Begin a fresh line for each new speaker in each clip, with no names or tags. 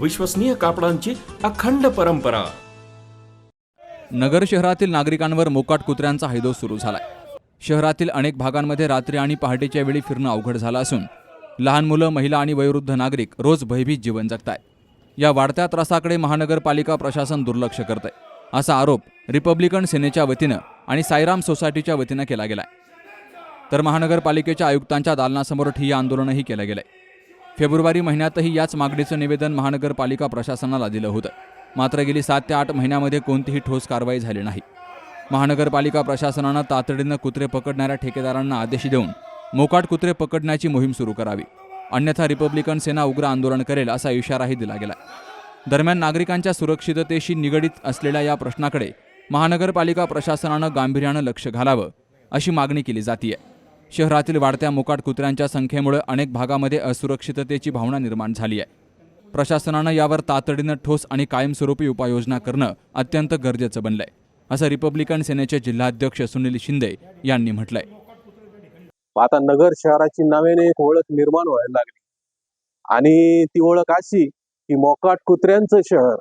विश्वसनीय कापडांची अखंड परंपरा.
नगर शहरातील नागरिकांवर मोकाट कुत्र्यांचा हैदोस सुरू झालाय. शहरातील अनेक भागांमध्ये रात्री आणि पहाटेच्या वेळी फिरणं अवघड झालं असून लहान मुलं महिला आणि वयोवृद्ध नागरिक रोज भयभीत जीवन जगताय. या वाढत्या त्रासाकडे महानगरपालिका प्रशासन दुर्लक्ष करतंय असा आरोप रिपब्लिकन सेनेच्या वतीनं आणि साईराम सोसायटीच्या वतीनं केला गेलाय. तर महानगरपालिकेच्या आयुक्तांच्या दालनासमोर ठिय्या आंदोलनही केलं गेलंय. फेब्रुवारी महिन्यातही याच मागणीचं निवेदन महानगरपालिका प्रशासनाला दिलं होतं. मात्र गेली सात ते आठ महिन्यामध्ये कोणतीही ठोस कारवाई झाली नाही. महानगरपालिका प्रशासनानं तातडीनं कुत्रे पकडणाऱ्या ठेकेदारांना आदेश देऊन मोकाट कुत्रे पकडण्याची मोहीम सुरू करावी. अन्यथा रिपब्लिकन सेना उग्र आंदोलन करेल असा इशाराही दिला गेला. दरम्यान नागरिकांच्या सुरक्षिततेशी निगडीत असलेल्या या प्रश्नाकडे महानगरपालिका प्रशासनानं गांभीर्यानं लक्ष घालावं अशी मागणी केली जातीय. शहरातील वाढत्या मोकाट कुत्र्यांच्या संख्येमुळे अनेक भागामध्ये असुरक्षिततेची भावना निर्माण झाली आहे. प्रशासनानं यावर तातडीनं ठोस आणि कायमस्वरूपी उपाययोजना करणं अत्यंत गरजेचं बनलंय असं रिपब्लिकन सेनेचे जिल्हाध्यक्ष सुनील शिंदे यांनी म्हटलंय.
आता नगर शहराची नव्याने एक ओळख निर्माण व्हायला लागली. आणि ती ओळख अशी की मोकाट कुत्र्यांचं शहर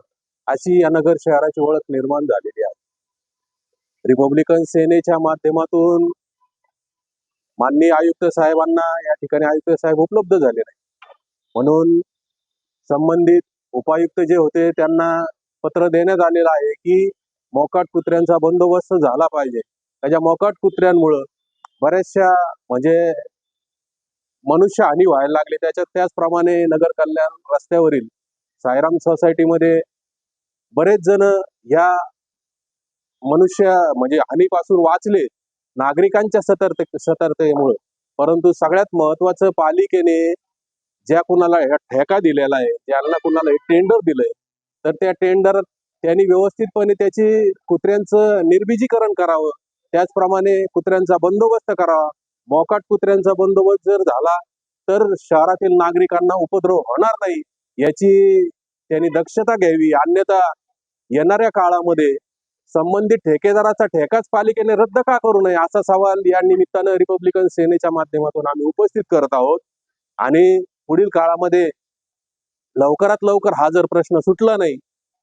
अशी या नगर शहराची ओळख निर्माण झालेली आहे. रिपब्लिकन सेनेच्या माध्यमातून माननीय आयुक्त साहेबांना या ठिकाणी आयुक्त साहेब उपलब्ध झाले नाही म्हणून संबंधित उपायुक्त जे होते त्यांना पत्र देण्यात आलेलं आहे की मोकाट कुत्र्यांचा बंदोबस्त झाला पाहिजे. त्याच्या मोकाट कुत्र्यांमुळं बऱ्याचशा म्हणजे मनुष्य हानी व्हायला लागली. त्याच्यात त्याचप्रमाणे नगर कल्याण रस्त्यावरील सायराम सोसायटीमध्ये बरेच जण ह्या मनुष्य म्हणजे हानीपासून वाचले. नागरिकांच्या सतर्क सतर्कतेमुळे परंतु सगळ्यात महत्वाचं पालिकेने ज्या कुणाला ठेका दिलेला आहे ज्यांना कुणाला टेंडर दिलंय तर त्या टेंडर त्यांनी व्यवस्थितपणे त्याची कुत्र्यांचं निर्बीजीकरण करावं. त्याचप्रमाणे कुत्र्यांचा बंदोबस्त करावा. मोकाट कुत्र्यांचा बंदोबस्त जर झाला तर शहरातील नागरिकांना उपद्रव होणार नाही याची त्यांनी दक्षता घ्यावी. अन्यथा येणाऱ्या काळामध्ये संबंधित ठेकेदाराचा ठेकाच पालिकेने रद्द का करू नये असा सवाल या निमित्तानं रिपब्लिकन सेनेच्या माध्यमातून आम्ही उपस्थित करत आहोत. आणि पुढील काळामध्ये लवकरात लवकर हा जर प्रश्न सुटला नाही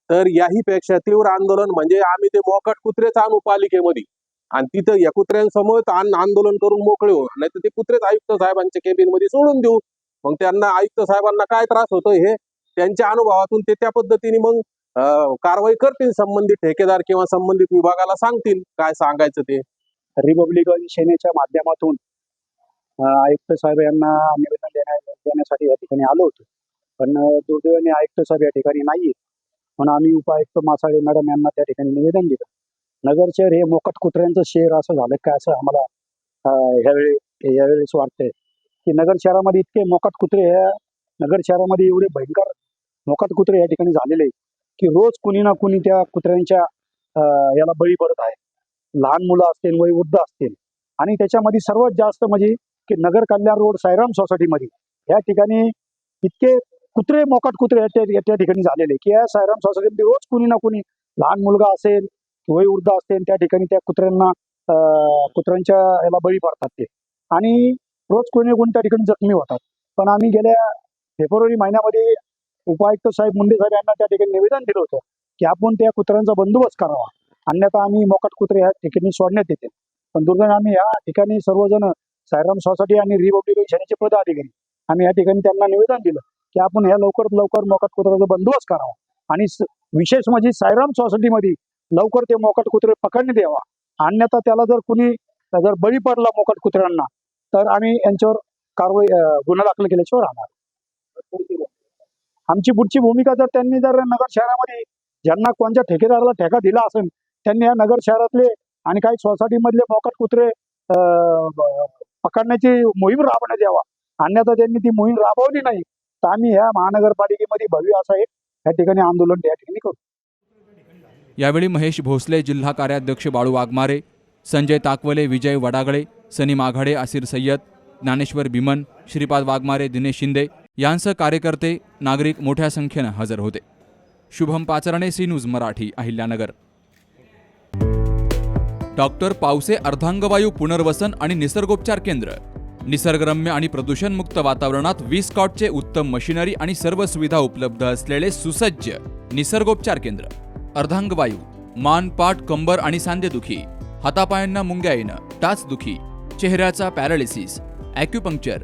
तर याही पेक्षा तीव्र आंदोलन म्हणजे आम्ही ते मोकट कुत्रेच आणू पालिकेमध्ये. आणि तिथं या कुत्र्यांसमोर आंदोलन करून मोकळे हो नाही तर ते कुत्रेच आयुक्त साहेबांच्या केबिनमध्ये सोडून देऊ. मग त्यांना आयुक्त साहेबांना काय त्रास होतो हे त्यांच्या अनुभवातून ते त्या पद्धतीने मग कारवाई करतील संबंधित ठेकेदार किंवा संबंधित विभागाला सांगतील काय सांगायचं ते.
रिपब्लिकन सेनेच्या माध्यमातून आयुक्त साहेब यांना निवेदन देण्या देण्यासाठी या ठिकाणी आलो होतो. पण दुर्दैवाने आयुक्त साहेब या ठिकाणी नाही म्हणून आम्ही उपायुक्त मासाळे मॅडम यांना त्या ठिकाणी निवेदन दिलं. नगर शहर हे मोकट कुत्र्यांचं शहर असं झालं काय असं आम्हाला यावेळी ह्यावेळी यावेळेस वाटतंय. की नगर शहरामध्ये इतके मोकाट कुत्रे नगर शहरामध्ये एवढे भयंकर मोकट कुत्रे या ठिकाणी झालेले आहेत. की रोज कुणी ना कुणी त्या कुत्र्यांच्या अं, याला बळी पडत आहे. लहान मुलं असतील वयोवृद्ध असतील. आणि त्याच्यामध्ये सर्वात जास्त म्हणजे की नगर कल्याण रोड सायराम सोसायटीमध्ये या ठिकाणी इतके कुत्रे मोकाट कुत्रे या त्या- त्या ठिकाणी झालेले की या सायराम सोसायटीमध्ये रोज कुणी ना कुणी लहान मुलगा असेल वयोवृद्ध असेल त्या ठिकाणी त्या कुत्र्यांना अं, कुत्र्यांच्या याला बळी पडतात ते. आणि रोज कोणी कोणी त्या ठिकाणी जखमी होतात. पण आम्ही गेल्या फेब्रुवारी महिन्यामध्ये उपायुक्त साहेब मुंडे साहेब यांना त्या ठिकाणी निवेदन दिलं होतं की आपण त्या कुत्र्यांचा बंदोबस्त करावा. अन्यथा आम्ही मोकाट कुत्रे या ठिकाणी सोडण्यात येतील. पण दुर्दैवाने आम्ही या ठिकाणी सर्वजण सायराम सोसायटी आणि रिपब्लिक सेनेचे पदाधिकारी आम्ही या ठिकाणी त्यांना निवेदन दिलं की आपण ह्या लवकरात लवकर मोकाट कुत्र्याचा बंदोबस्त करावा. आणि विशेष म्हणजे सायराम सोसायटीमध्ये लवकर ते मोकट कुत्रे पकडण्यात यावा. अन्यथा त्याला जर कुणी जर बळी पडला मोकट कुत्र्यांना तर आम्ही यांच्यावर कारवाई गुन्हा दाखल केल्याशिवाय राहणार. आमची पुढची भूमिका जर त्यांनी जर नगर शहरामध्ये ज्यांना कोणत्या ठेकेदाराला ठेका दिला असेल त्यांनी या नगर शहरातले आणि काही सोसायटी मधले कुत्रे अं, पकडण्याची मोहीम राबवण्यात यावा. अन्यथा त्यांनी ती मोहीम राबवली नाही तर आम्ही ह्या महानगरपालिकेमध्ये भव्य असा एक या ठिकाणी आंदोलन या ठिकाणी करू.
यावेळी महेश भोसले जिल्हा कार्याध्यक्ष बाळू वाघमारे संजय ताकवले विजय वडागळे सनी माघाडे आसिर सय्यद ज्ञानेश्वर भीमन श्रीपाद वाघमारे दिनेश शिंदे यांसह कार्यकर्ते नागरिक मोठ्या संख्येनं हजर होते. Shubham Pacharne C news Marathi Ahilyanagar. Doctor Pawse अर्धांगवायू पुनर्वसन आणि निसर्गोपचार केंद्र. निसर्गरम्य आणि प्रदूषणमुक्त वातावरणात वीस कॉटचे उत्तम मशिनरी आणि सर्व सुविधा उपलब्ध असलेले सुसज्ज निसर्गोपचार केंद्र. अर्धांगवायू मान पाठ कंबर आणि सांधेदुखी हातापायांना मुंग्या येणं टाचदुखी चेहऱ्याचा पॅरालिसिस ॲक्युपंक्चर